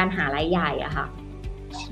การหารายใหญ่อะค่ะ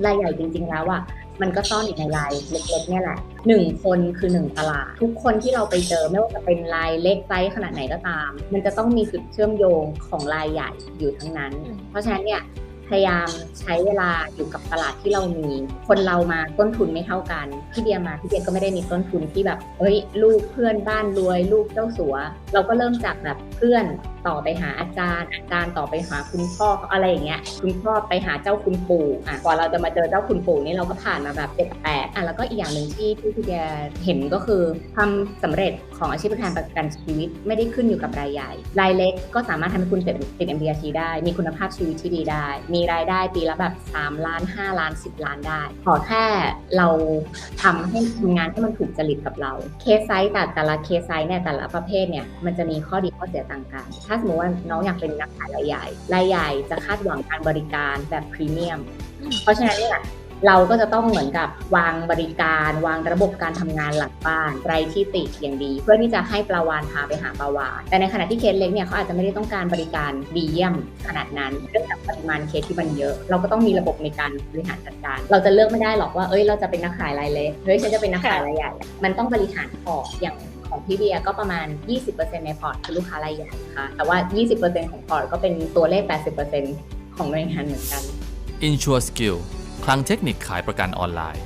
รายใหญ่จริง ๆ แล้วอะมันก็ซ่อนอยู่ในรายเล็กๆเนี่ยแหละหนึ่งคนคือหนึ่งตลาด ทุกคนที่เราไปเจอไม่ว่าจะเป็นรายเล็กไซส์ขนาดไหนก็ตาม มันจะต้องมีจุดเชื่อมโยงของรายใหญ่อยู่ทั้งนั้นอืมเพราะฉะนั้นเนี่ยพยายามใช้เวลาอยู่กับตลาดที่เรามี คนเรามาต้นทุนไม่เท่ากันพี่เบียร์มาพี่เบียร์ก็ไม่ได้มีต้นทุนที่แบบเฮ้ยลูกเพื่อนบ้านรวย ลูกเจ้าสัว เราก็เริ่มจากแบบเพื่อนต่อไปหาอาจารย์ อาจารย์ต่อไปหาคุณพ่ออะไรอย่างเงี้ยคุณพ่อไปหาเจ้าคุณปู่อะกว่าเราจะมาเจอเจ้าคุณปู่นี่เราก็ผ่านมาแบบเจ็ดแปดอะแล้วก็อีกอย่างหนึ่งที่ที่พี่เบียเห็นก็คือความสำเร็จของอาชีพประกันประกันชีวิตไม่ได้ขึ้นอยู่กับรายใหญ่ รายเล็กก็สามารถทำให้คุณติดติด MDRT ได้ มีคุณภาพชีวิตที่ดีได้ มีรายได้ปีละแบบ3ล้าน 5 ล้าน 10 ล้านได้ ขอแค่เราทำให้ทำงานให้มันถูกจริตกับเรา เคสไซส์แต่แต่ละเคสไซส์เนี่ยแต่ละประเภทเนี่ยมันจะมีข้อดีข้อเสียต่างกันถ้าสมมติว่าน้องอยากเป็นนักขายรายใหญ่รายใหญ่จะคาดหวังการบริการแบบพรีเมียม เพราะฉะนั้นเนี่ยเราก็จะต้องเหมือนกับวางบริการ วางระบบการทำงานหลังบ้านไรที่ติอย่างดี เพื่อที่จะให้ปลาวานพาไปหาปลาวานแต่ในขณะที่เคสเล็กเนี่ยเขาอาจจะไม่ได้ต้องการบริการดีเยี่ยมขนาดนั้นเรื่องจากปริมาณเคสที่มันเยอะ เราก็ต้องมีระบบในการบริหารจัดการ เราจะเลือกไม่ได้หรอกว่าเอ้ยเราจะเป็นนักขายรายเล็กเฮ้ยฉันจะเป็นนักขายรายใหญ่ มันต้องบริหารพอร์ตอย่าง ของพี่เบียก็ประมาณ 20%ในพอร์ตคือลูกค้ารายใหญ่ค่ะ แต่ว่า 20%ของพอร์ตก็เป็นตัวเลข 80%ของหน่วยงานเหมือนกัน Insure Skill คลังเทคนิคขายประกันออนไลน์